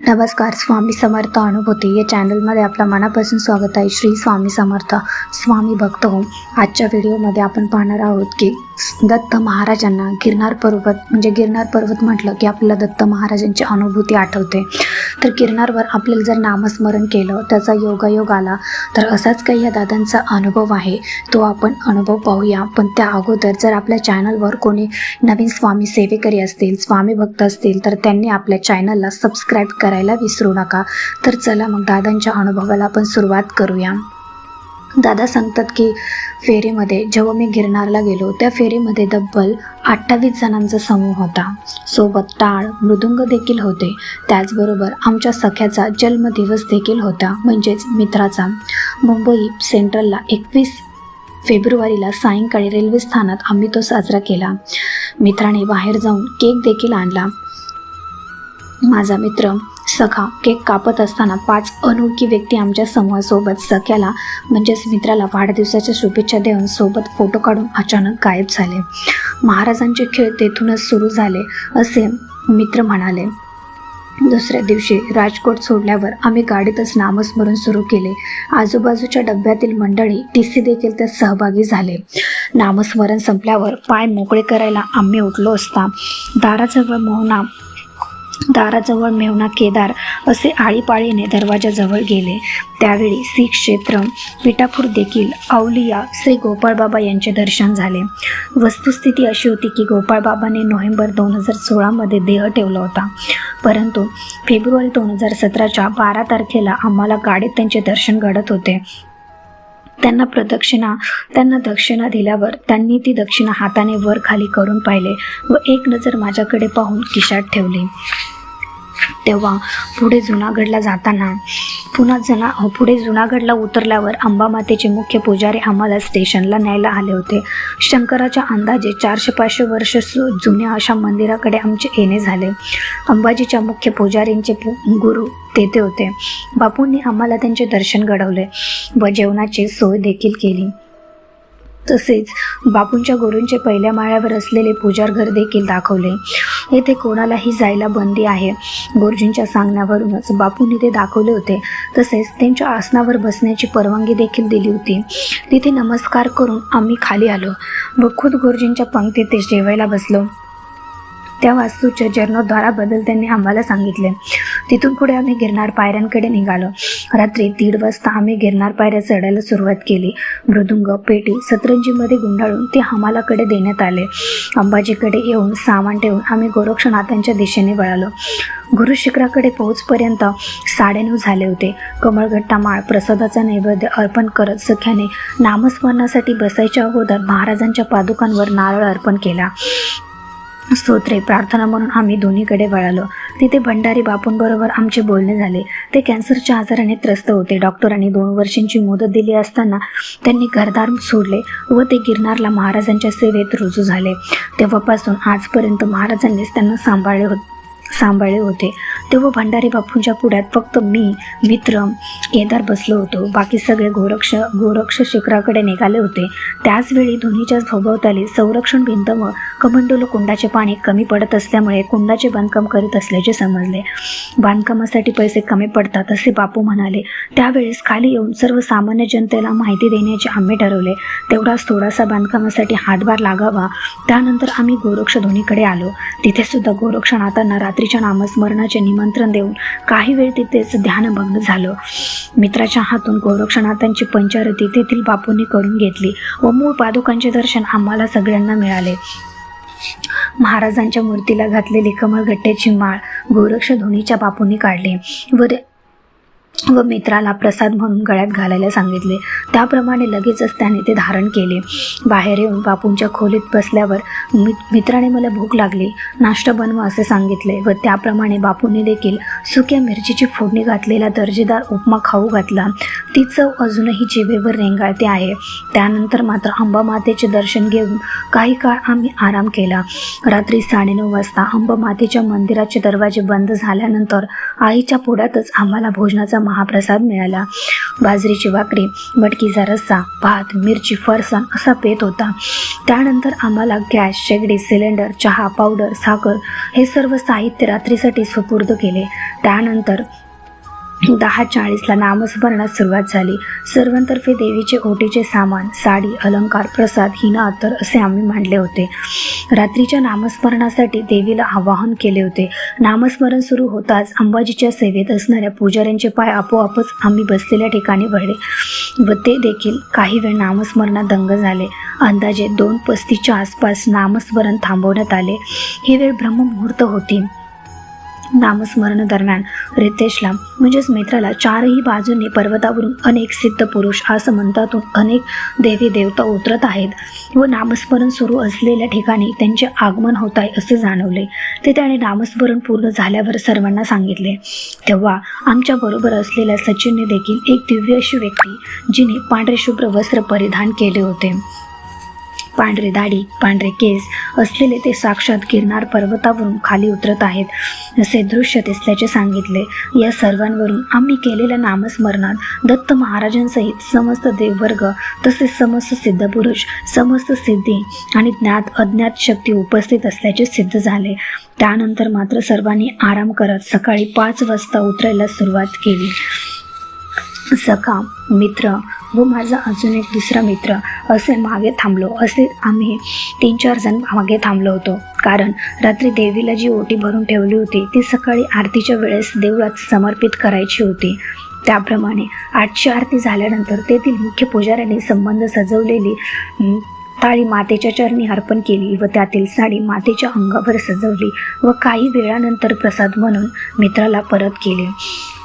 नमस्कार स्वामी समर्थ अनुभूती. या चॅनलमध्ये आपलं मनापासून स्वागत आहे. श्री स्वामी समर्थ स्वामी भक्त हो आजच्या व्हिडिओमध्ये आपण पाहणार आहोत की दत्त महाराजांना गिरनार पर्वत म्हणजे गिरनार पर्वत म्हटलं की आपल्याला दत्त महाराजांची अनुभूती आठवते. तर गिरनारवर आपल्याला जर नामस्मरण केलं त्याचा योगायोग आला तर असाच काही या दादांचा अनुभव आहे. तो आपण अनुभव पाहूया. पण त्या अगोदर जर आपल्या चॅनलवर कोणी नवीन स्वामी सेवेकरी असतील स्वामी भक्त असतील तर त्यांनी आपल्या चॅनलला सबस्क्राईब करायला विसरू नका. तर चला मग दादांच्या अनुभवाला आपण सुरुवात करूया. दादा सांगतात की फेरीमध्ये जेव्हा मी गिरनारला गेलो त्या फेरीमध्ये तब्बल अठ्ठावीस जणांचा समूह होता. सोबत टाळ मृदुंग देखील होते. त्याचबरोबर आमच्या सख्याचा जन्मदिवस देखील होता म्हणजेच मित्राचा. मुंबई सेंट्रलला एकवीस फेब्रुवारीला सायंकाळी रेल्वे स्थानात आम्ही तो साजरा केला. मित्राने बाहेर जाऊन केक देखील आणला. माझा मित्र सखा केक कापत असताना पाच अनोळखी व्यक्ती आमच्या समूहासोबत सख्याला म्हणजेच मित्राला वाढदिवसाच्या शुभेच्छा देऊन सोबत फोटो काढून अचानक गायब झाले. महाराजांचे खेळ तेथूनच सुरू झाले असे मित्र म्हणाले. दुसऱ्या दिवशी राजकोट सोडल्यावर आम्ही गाडीतच नामस्मरण सुरू केले. आजूबाजूच्या डब्यातील मंडळी टी सी देखील त्यात सहभागी झाले. नामस्मरण संपल्यावर पाय मोकळे करायला आम्ही उठलो असता दाराजवळ मोहना दाराजवळ मेवना केदार असे आळीपाळीने दरवाजाजवळ गेले. त्यावेळी सी क्षेत्र पिठापूर देखील औलिया श्री गोपाळबाबा यांचे दर्शन झाले. वस्तुस्थिती अशी होती की गोपाळबाबाने नोव्हेंबर दोन हजार सोळामध्ये देह ठेवला होता. परंतु फेब्रुवारी दोन हजार सतराच्या बारा तारखेला आम्हाला गाडीत त्यांचे दर्शन घडत होते. त्यांना प्रदक्षिणा त्यांना दक्षिणा दिल्यावर त्यांनी ती दक्षिणा हाताने वर खाली करून पाहिले व एक नजर माझ्याकडे पाहून खिशात ठेवली. तेव्हा पुढे जुनागडला जाताना पुन्हा जना पुढे जुनागडला उतरल्यावर अंबामातेचे मुख्य पुजारी आम्हाला स्टेशनला न्यायला आले होते. शंकराच्या अंदाजे चारशे पाचशे वर्ष सु जुन्या अशा मंदिराकडे आमचे येणे झाले. अंबाजीच्या मुख्य पुजारींचे पु गुरु तेथे होते. बापूंनी आम्हाला त्यांचे दर्शन घडवले व जेवणाची सोय देखील केली. तसेच बापूंच्या गुरूंचे पहिल्या माळ्यावर असलेले पूजारघर देखील दाखवले. येथे कोणालाही जायला बंदी आहे. गुरुजींच्या सांगण्यावरूनच बापूंनी ते दाखवले होते. तसेच त्यांच्या आसनावर बसण्याची परवानगी देखील दिली होती. तिथे नमस्कार करून आम्ही खाली आलो व खुद गुरुजींच्या पंक्तीत ते जेवायला बसलो. त्या वास्तूच्या जीर्णोद्धाराबद्दल त्यांनी आम्हाला सांगितले. तिथून पुढे आम्ही गिरनार पायऱ्यांकडे निघालो. रात्री दीड वाजता आम्ही गिरनार पायऱ्या चढायला सुरुवात केली. मृदुंग पेटी सतरंजीमध्ये गुंडाळून ते हमालाकडे देण्यात आले. अंबाजीकडे येऊन सामान ठेवून आम्ही गोरक्षनाथांच्या दिशेने वळालो. गुरु शिखराकडे पोहोचपर्यंत साडेनऊ झाले होते. कमळगट्टा माळ प्रसादाचा नैवेद्य अर्पण करत सख्याने नामस्मरणासाठी बसायच्या अगोदर महाराजांच्या पादुकांवर नारळ अर्पण केला. स्तोत्रे प्रार्थना म्हणून आम्ही दोन्हीकडे वळालो. तिथे भंडारी बापूंबरोबर आमचे बोलणे झाले. ते कॅन्सरच्या आजाराने त्रस्त होते. डॉक्टरांनी दोन वर्षांची मुदत दिली असताना त्यांनी घरदार सोडले व ते गिरनारला महाराजांच्या सेवेत रुजू झाले. तेव्हापासून आजपर्यंत महाराजांनीच त्यांना सांभाळले होते सांभाळले होते. तेव्हा भंडारी बापूंच्या पुढ्यात फक्त मी मित्र केदार बसलो होतो. बाकी सगळे गोरक्ष गोरक्ष शिखराकडे निघाले होते. त्याचवेळी धोनीच्या भोवताली संरक्षण भिंत व कमंडोलो कुंडाचे पाणी कमी पडत असल्यामुळे कुंडाचे बांधकाम करीत असल्याचे समजले. बांधकामासाठी पैसे कमी पडतात असे बापू म्हणाले. त्यावेळेस खाली येऊन सर्वसामान्य जनतेला माहिती देण्याचे आम्ही ठरवले. तेवढाच थोडासा बांधकामासाठी हातभार लागावा. त्यानंतर आम्ही गोरक्ष धोनीकडे आलो. तिथे सुद्धा गोरक्षनाथांना रात्रीच्या नामस्मरणाचे निमंत्रण देऊन काही वेळ तिथेच ध्यानभग्न झालो. मित्राच्या हातून गोरक्षनाथांची पंचारती तेथील बापूंनी करून घेतली व मूळ पादुकांचे दर्शन आम्हाला सगळ्यांना मिळाले. महाराजांच्या मूर्तीला घातलेली कमळगट्ट्याची माळ गोरक्ष धोनीच्या बापूंनी काढली. व व मित्राला प्रसाद म्हणून गळ्यात घालायला सांगितले. त्याप्रमाणे लगेचच त्याने ते धारण केले. बाहेर येऊन बापूंच्या खोलीत बसल्यावर मि मित्राने मला भूक लागली. नाश्ता बनवा असे सांगितले व त्याप्रमाणे बापूंनी देखील सुक्या मिरचीची फोडणी घातलेला दर्जेदार उपमा खाऊ घातला. ती चव अजूनही जिभेवर रेंगाळते आहे. त्यानंतर मात्र अंबामातेचे दर्शन घेऊन काही काळ आम्ही आराम केला. रात्री साडेनऊ वाजता अंबामातेच्या मंदिराचे दरवाजे बंद झाल्यानंतर आईच्या पुढ्यातच आम्हाला भोजनाचा महाप्रसाद मिळाला. बाजरीची भाकरी मटकीचा रस्सा भात मिरची फरसाण असा पेत होता. त्यानंतर आम्हाला गॅस शेगडी सिलेंडर चहा पावडर साखर हे सर्व साहित्य रात्रीसाठी सुपूर्द केले. त्यानंतर दहा चाळीसला नामस्मरणात सुरुवात झाली. सर्वांतर्फे देवीचे ओटीचे सामान साडी अलंकार प्रसाद हिना अत्तर असे आम्ही मांडले होते. रात्रीच्या नामस्मरणासाठी देवीला आवाहन केले होते. नामस्मरण सुरू होताच अंबाजीच्या सेवेत असणाऱ्या पुजाऱ्यांचे पाय आपोआपच आम्ही बसलेल्या ठिकाणी भरले व ते देखील काही वेळ नामस्मरणात दंग झाले. अंदाजे दोन पस्तीसच्या आसपास नामस्मरण थांबवण्यात आले. ही वेळ ब्रह्ममुहूर्त होती. नामस्मरण दरम्यान रितेशला म्हणजेच मित्राला चारही बाजूंनी पर्वतावरून अनेक सिद्ध पुरुष असं अनेक देवी देवता उतरत आहेत व नामस्मरण सुरू असलेल्या ठिकाणी त्यांचे आगमन होत आहे असे जाणवले. ते त्याने नामस्मरण पूर्ण झाल्यावर सर्वांना सांगितले. तेव्हा आमच्या बरोबर असलेल्या सचिनने देखील एक दिव्य अशी व्यक्ती जिने पांढरे शुभ्र वस्त्र परिधान केले होते. पांढरे दाढी पांढरे केस असलेले ते साक्षात गिरनार पर्वतावरून खाली उतरत आहेत. असे दृश्य दिसल्याचे सांगितले. या सर्वांवरून आम्ही केलेल्या नामस्मरणात दत्त महाराजांसहित समस्त देववर्ग तसेच समस्त सिद्धपुरुष समस्त सिद्धी आणि ज्ञात अज्ञात शक्ती उपस्थित असल्याचे सिद्ध झाले. त्यानंतर मात्र सर्वांनी आराम करत सकाळी पाच वाजता उतरायला सुरुवात केली. सखा मित्र व माझा अजून एक दुसरा मित्र असे मागे थांबलो. असे आम्ही तीन चार जण मागे थांबलो होतो. कारण रात्री देवीला जी ओटी भरून ठेवली होती ती सकाळी आरतीच्या वेळेस देवळात समर्पित करायची होती. त्याप्रमाणे आठची आरती झाल्यानंतर तेथील मुख्य पुजाऱ्यांनी संबंध सजवलेली थाळी मातेच्या चरणी अर्पण केली व त्यातील साडी मातेच्या अंगावर सजवली व काही वेळानंतर प्रसाद म्हणून मित्राला परत केले.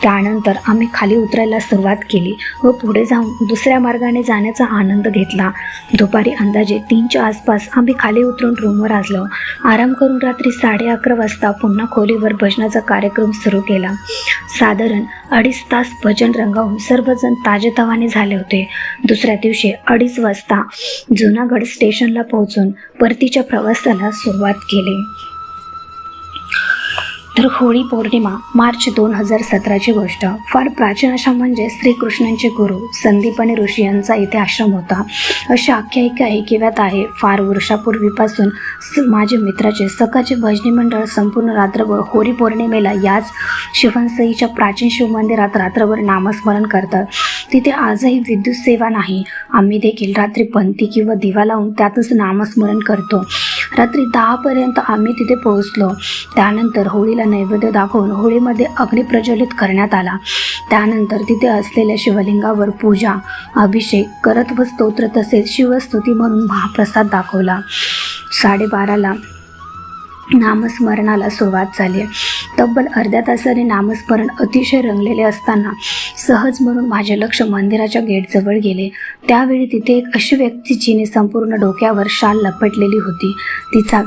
त्यानंतर आम्ही खाली उतरायला सुरुवात केली व पुढे जाऊन दुसऱ्या मार्गाने जाण्याचा आनंद घेतला. दुपारी अंदाजे तीनच्या आसपास आम्ही खाली उतरून रूमवर आजलो आराम करून रात्री साडे अकरा वाजता पुन्हा खोलीवर भजनाचा कार्यक्रम सुरू केला. साधारण अडीच तास भजन रंगावून सर्वजण ताजेतवाने झाले होते. दुसऱ्या दिवशी अडीच वाजता जुनागड स्टेशनला पोहोचून परतीच्या प्रवासाला सुरुवात केली. तर होळी पौर्णिमा मार्च दोन हजार सतराची गोष्ट. फार प्राचीन अशा म्हणजे श्रीकृष्णांचे गुरु संदीपनी ऋषी यांचा इथे आश्रम होता. अशी आख्यायिका ऐकिव्यात आहे. फार वर्षापूर्वीपासून स- माझे मित्राचे सकाळचे भजनी मंडळ संपूर्ण रात्रभर होळी पौर्णिमेला याच शिवणसईच्या प्राचीन शिवमंदिरात रात्रभर नामस्मरण करतात. तिथे आजही विद्युत सेवा नाही. आम्ही देखील रात्री पंथी किंवा दिवा लावून त्यातच नामस्मरण करतो. रात्री दहापर्यंत आम्ही तिथे पोहोचलो. त्यानंतर होळीला नैवेद्य दाखवून होळीमध्ये अग्नी प्रज्वलित करण्यात आला. त्यानंतर तिथे असलेल्या शिवलिंगावर पूजा अभिषेक करत व स्तोत्र तसेच शिवस्तुती म्हणून महाप्रसाद दाखवला. साडेबाराला नामस्मरणाला सुरुवात झाली तब्बल अर्ध्या तासाने नामस्मरण अतिशय रंगलेले असताना सहज म्हणून माझे लक्ष मंदिराच्या गेटजवळ गेले. त्यावेळी तिथे एक अशी व्यक्ती जिने संपूर्ण डोक्यावर शाल लपटलेली होती. तिचा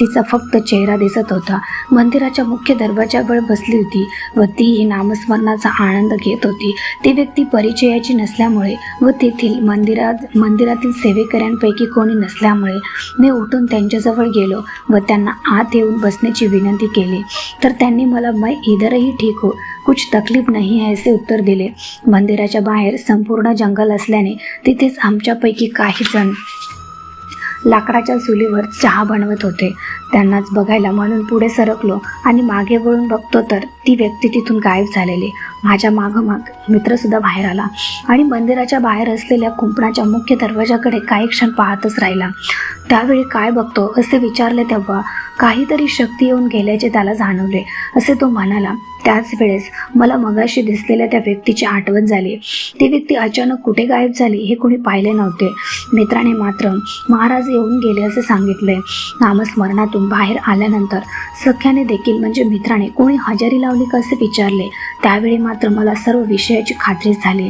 तिचा फक्त चेहरा दिसत होता. मंदिराच्या मुख्य दरवाजावर बसली होती व तीही नामस्मरणाचा आनंद घेत होती. ती व्यक्ती परिचयाची नसल्यामुळे व तेथील मंदिरात मंदिरातील सेवेकऱ्यांपैकी कोणी नसल्यामुळे मी उठून त्यांच्याजवळ गेलो व त्यांना आत येऊन बसण्याची विनंती केली. तर त्यांनी मला मै इधरही ठीक हो. कुछ तकलीफ नाही आहे असे उत्तर दिले. मंदिराच्या बाहेर संपूर्ण जंगल असल्याने तिथेच आमच्यापैकी काही जण लाकडाच्या चुलीवर चहा बनवत होते. त्यांनाच बघायला म्हणून पुढे सरकलो आणि मागे वळून बघतो तर ती व्यक्ती तिथून गायब झालेली. माझ्या मागोमाग मित्रसुद्धा बाहेर आला आणि मंदिराच्या बाहेर असलेल्या कुंपणाच्या मुख्य दरवाजाकडे काही क्षण पाहतच राहिला. त्यावेळी काय बघतो असे विचारले तेव्हा काहीतरी शक्ती येऊन गेल्याचे त्याला जाणवले. असे तो म्हणाला त्याच वेळेस मला मगाशी दिसलेल्या त्या व्यक्तीची आठवण झाली. ती व्यक्ती अचानक कुठे गायब झाली हे कोणी पाहिले नव्हते. मित्राने मात्र महाराज येऊन गेले असे सांगितले. नामस्मरणातून बाहेर आल्यानंतर सख्याने देखील म्हणजे मित्राने कोणी हजेरी लावली का असे विचारले. त्यावेळी मात्र मला सर्व विषयाची खात्री झाली.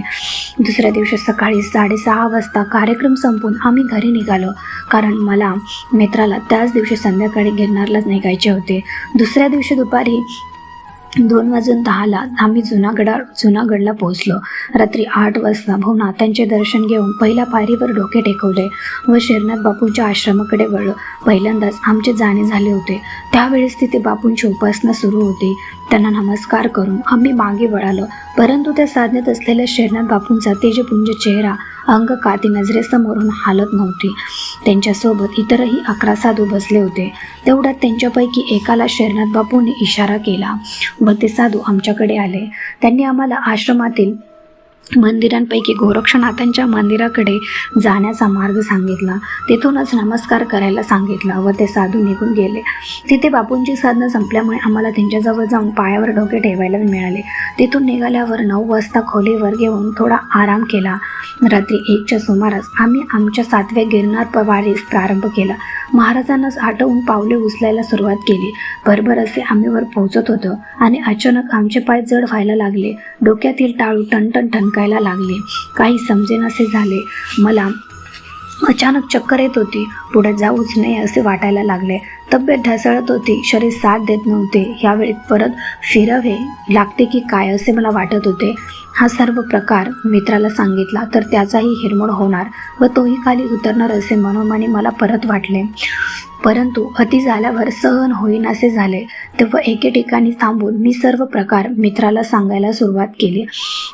दुसऱ्या दिवशी सकाळी साडेसहा वाजता कार्यक्रम संपून आम्ही घरी निघालो. कारण मला मित्राला त्याच दिवशी संध्याकाळी गिरनारलाच निघायचे होते. दुसऱ्या दिवशी दुपारी दोन वाजून दहाला आम्ही जुनागडा जुनागडला पोहोचलो. रात्री आठ वाजता भवनाथांचे दर्शन घेऊन पहिल्या पायरीवर डोके टेकवले व शेरनाथ बापूंच्या आश्रमाकडे वळलो. पहिल्यांदाच आमचे जाणे झाले होते. त्यावेळेस तिथे बापूंची उपासना सुरू होती. त्यांना नमस्कार करून आम्ही मागे वळालो. परंतु त्या साधनेत असलेल्या शेरनाथ बापूंचा तेजपुंज चेहरा अंग काती नजरेसमोरून हालत नव्हती. त्यांच्यासोबत इतरही अकरा साधू बसले होते. तेवढ्यात त्यांच्यापैकी एकाला शेरनाथ बापूंनी इशारा केला. व ते साधू आमच्याकडे आले. त्यांनी आम्हाला आश्रमातील मंदिरांपैकी गोरक्षनाथांच्या मंदिराकडे जाण्याचा मार्ग सांगितला. तिथूनच नमस्कार करायला सांगितला व ते साधू निघून गेले. तिथे बापूंची साधनं संपल्यामुळे आम्हाला त्यांच्याजवळ जाऊन पायावर डोके ठेवायला मिळाले. तिथून निघाल्यावर नऊ वाजता खोलीवर घेऊन थोडा आराम केला. रात्री एकच्या सुमारास आम्ही आमच्या सातव्या गिरनार पवारीस प्रारंभ केला. महाराजांनाच आटवून पावले उचलायला सुरुवात केली. भरभर असे आम्ही वर पोहोचत होतो आणि अचानक आमचे पाय जड व्हायला लागले. डोक्यातील टाळू टणटण ठणकायला लागले. काही समजेनासे झाले. मला अचानक चक्कर येत होती. पुढे जाऊच नये असे वाटायला लागले. तब्येत ढासळत होती. शरीर साथ देत नव्हते. यावेळी परत फिरावे लागते की काय असे मला वाटत होते. हा सर्व प्रकार मित्राला सांगितला तर त्याचाही हिरमोड होणार व तोही खाली उतरणार असे मनोमनी मला परत वाटले. परंतु अति झाल्यावर सहन होईनासे झाले. तेव्हा एके ठिकाणी थांबून मी सर्व प्रकार मित्राला सांगायला सुरुवात केली.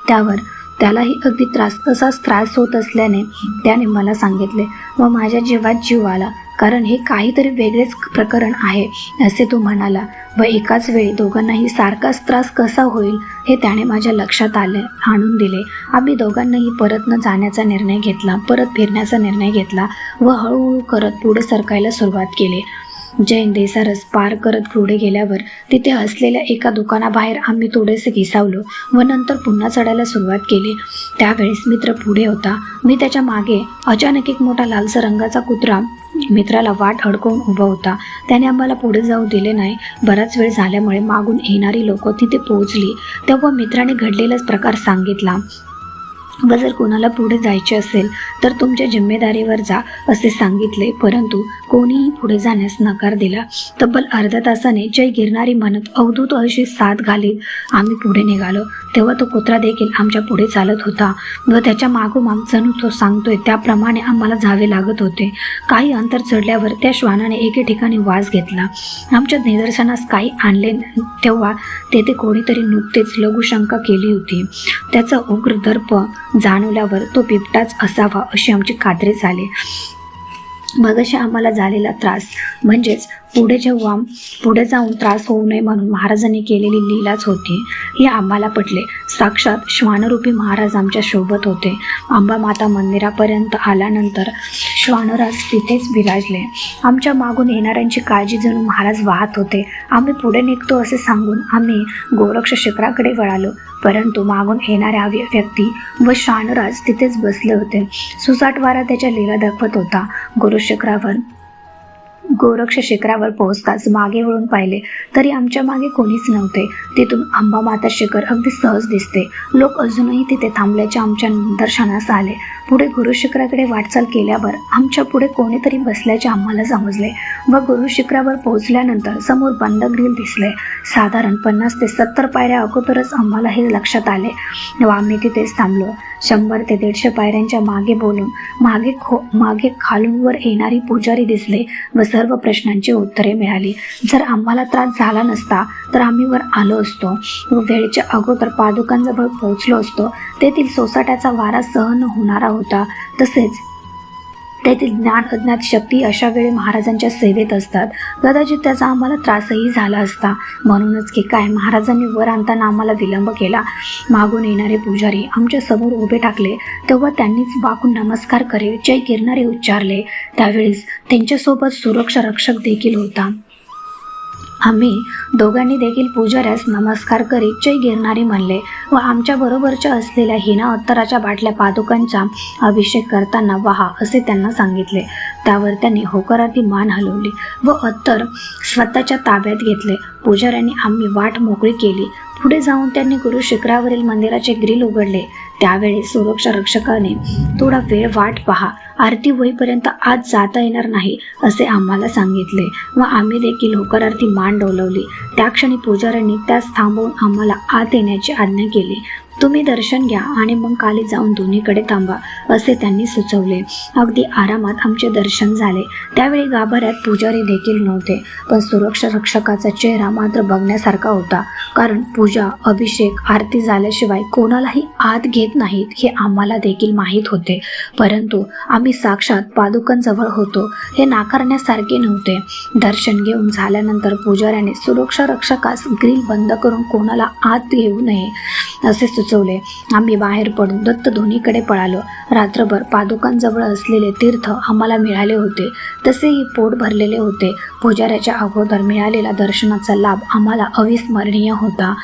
त्यावर त्यालाही अगदी त्रास तसाच त्रास होत असल्याने त्याने मला सांगितले व माझ्या जीवात जीव आला कारण हे काहीतरी वेगळेच प्रकरण आहे असे तो म्हणाला. व एकाच वेळी दोघांनाही सारखाच त्रास कसा होईल हे त्याने माझ्या लक्षात आले आणून दिले. आम्ही दोघांनाही परत न जाण्याचा निर्णय घेतला परत फिरण्याचा निर्णय घेतला व हळूहळू करत पुढे सरकायला सुरुवात केली. जैन देसारस पार करत पुढे गेल्यावर तिथे असलेल्या एका दुकानाबाहेर आम्ही थोडेसे घिसावलो व नंतर पुन्हा चढायला सुरुवात केली. त्यावेळेस मित्र पुढे होता. मी त्याच्यामागे अचानक एक मोठा लालसर रंगाचा कुत्रा मित्राला वाट अडकवून उभा होता. त्याने आम्हाला पुढे जाऊ दिले नाही. बराच वेळ झाल्यामुळे मागून येणारी लोक तिथे पोहोचली. तेव्हा मित्राने घडलेलाच प्रकार सांगितला. व जर कोणाला पुढे जायचे असेल तर तुमच्या जिम्मेदारीवर जा असे सांगितले. परंतु कोणीही पुढे जाण्यास नकार दिला. तब्बल अर्ध्या तासाने जय गिरणारी म्हणत अवधूत अशी साथ घालीत. आम्ही पुढे निघालो. तेव्हा तो कुत्रा देखील आमच्या पुढे चालत होता व त्याच्या मागोमाग जणू तो सांगतोय त्याप्रमाणे आम्हाला जावे लागत होते. काही अंतर चढल्यावर त्या श्वानाने एके ठिकाणी वास घेतला. आमच्या निदर्शनास काही आणले तेव्हा तेथे कोणीतरी नुकतेच लघुशंका केली होती. त्याचा उग्र दर्प जाणवल्यावर तो बिबटाच असावा अशी आमची खात्री झाली. मगाशी आम्हाला झालेला त्रास म्हणजेच पुढे जेव्हा पुढे जाऊन त्रास होऊ नये म्हणून महाराजांनी केलेली लीलाच होती. हे आम्हाला पटले. साक्षात श्वानरूपी महाराज आमच्यासोबत होते. अंबा माता मंदिरापर्यंत आल्यानंतर श्वानराज तिथेच विराजले. आमच्या मागून येणाऱ्यांची काळजी जणू महाराज वाहत होते. आम्ही पुढे निघतो असे सांगून आम्ही गोरक्ष शिखराकडे वळालो. परंतु मागून येणाऱ्या व्यक्ती व श्वानराज तिथेच बसले होते. सुसाट वारा त्याच्या लीला दाखवत होता. गुरु शिखरावर गोरक्ष शिखरावर पोहोचताच मागे वळून पाहिले तरी आमच्या मागे कोणीच नव्हते. तिथून अंबा माता शिखर अगदी सहज दिसते. लोक अजूनही तिथे थांबल्याचे आमच्या निदर्शनास आले. पुढे गुरुशिखराकडे वाटचाल केल्यावर आमच्या पुढे कोणीतरी बसल्याचे आम्हाला समजले व गुरुशिखरावर पोहोचल्यानंतर समोर बंद ग्रिल दिसले. साधारण पन्नास ते सत्तर पायऱ्या अगोदरच आम्हाला हे लक्षात आले. व आम्ही तिथेच थांबलो. शंभर ते दीडशे पायऱ्यांच्या मागे बोलून मागे खो मागे खालून वर येणारी पुजारी दिसले व सर्व प्रश्नांची उत्तरे मिळाली. जर आम्हाला त्रास झाला नसता तर आम्ही वर आलो असतो. व वेळेच्या अगोदर पादुकांजवळ पोहोचलो असतो. तेथील सोसाट्याचा वारा सहन होणारा होता. तसेच तेथील ज्ञान अज्ञात शक्ती अशा वेळी महाराजांच्या सेवेत असतात. कदाचित त्याचा आम्हाला त्रासही झाला असता. म्हणूनच की काय महाराजांनी वर आणताना आम्हाला विलंब केला. मागून येणारे पुजारी आमच्यासमोर उभे टाकले तेव्हा त्यांनीच वाकून नमस्कार करे जय गिरणारे उच्चारले. त्यावेळेस त्यांच्यासोबत सुरक्षा रक्षक देखील होता. आम्ही दोघांनी देखील पुजाऱ्यास नमस्कार करीत जय गिरणारी म्हणले व आमच्या बरोबरच्या असलेल्या हिना अत्तराच्या बाटल्या पादुकांचा अभिषेक करताना वहा असे त्यांना सांगितले. त्यावर त्यांनी होकाराती मान हलवली व अत्तर स्वतःच्या ताब्यात घेतले. पुजाऱ्यांनी आम्ही वाट मोकळी केली. पुढे जाऊन त्यांनी गुरु शिखरावरील मंदिराचे ग्रिल उघडले. त्यावेळी सुरक्षा रक्षकाने थोडा वेळ वाट पहा. आरती होईपर्यंत आज जाता येणार नाही असे आम्हाला सांगितले. व आम्ही देखील होकारार्थी मान डोलवली. त्या क्षणी पुजाऱ्यांनी त्यास थांबवून आम्हाला आत येण्याची आज्ञा केली. तुम्ही दर्शन घ्या आणि मग खाली जाऊन दोन्हीकडे थांबा असे त्यांनी सुचवले. अगदी आरामात आमचे दर्शन झाले. त्यावेळी गाभाऱ्यात पुजारी देखील नव्हते पण सुरक्षा रक्षकाचा चेहरा मात्र बघण्यासारखा होता. कारण पूजा अभिषेक आरती झाल्याशिवाय कोणालाही आत घेत नाहीत हे आम्हाला देखील माहीत होते. परंतु आम्ही साक्षात पादुकांजवळ होतो. हे नाकारण्यासारखे नव्हते. दर्शन घेऊन झाल्यानंतर पुजाऱ्याने सुरक्षा रक्षकास ग्रिल बंद करून कोणाला आत घेऊ नये असे सुचवले. आम्ही बाहेर पडून दत्त धोनीकडे पळालो. रात्रभर पादुकांजवळ असलेले तीर्थ आम्हाला मिळाले होते. तसेही पोट भरलेले होते. पुजाऱ्याच्या अगोदर मिळालेला दर्शनाचा लाभ आम्हाला अविस्मरणीय होता.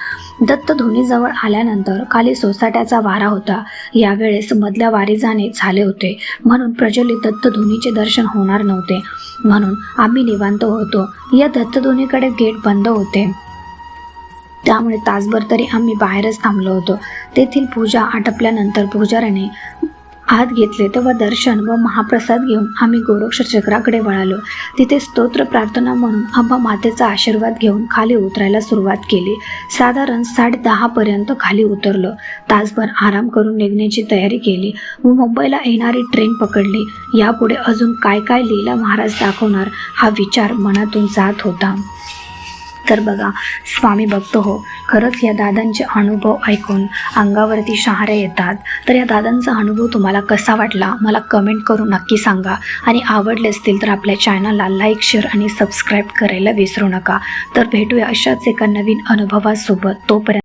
दत्त धोनीजवळ आल्यानंतर खाली सोसाट्याचा वारा होता. यावेळेस मधल्या वारी जाणे झाले होते. म्हणून प्रज्वलित दत्त धोनीचे दर्शन होणार नव्हते. म्हणून आम्ही निवांत होतो. या दत्तधोनीकडे गेट बंद होते. त्यामुळे तासभर तरी आम्ही बाहेरच थांबलो होतो. तेथील पूजा आटपल्यानंतर पुजाऱ्याने आत घेतले तेव्हा दर्शन व महाप्रसाद घेऊन आम्ही गोरक्ष चक्राकडे वळालो. तिथे स्तोत्र प्रार्थना म्हणून आम्हा मातेचा आशीर्वाद घेऊन खाली उतरायला सुरुवात केली. साधारण साडे दहापर्यंत खाली उतरलो. तासभर आराम करून निघण्याची तयारी केली व मुंबईला येणारी ट्रेन पकडली. यापुढे अजून काय काय लीला महाराज दाखवणार हा विचार मनातून जात होता. तर बघा स्वामी भक्त हो खरंच या दादांचे अनुभव ऐकून अंगावरती शहारे येतात. तर या दादांचा अनुभव तुम्हाला कसा वाटला? मला कमेंट करून नक्की सांगा. आणि आवडले असतील तर आपल्या चॅनलला लाईक शेअर आणि सबस्क्राईब करायला विसरू नका. तर भेटूया अशाच एका नवीन अनुभवासोबत. तोपर्यंत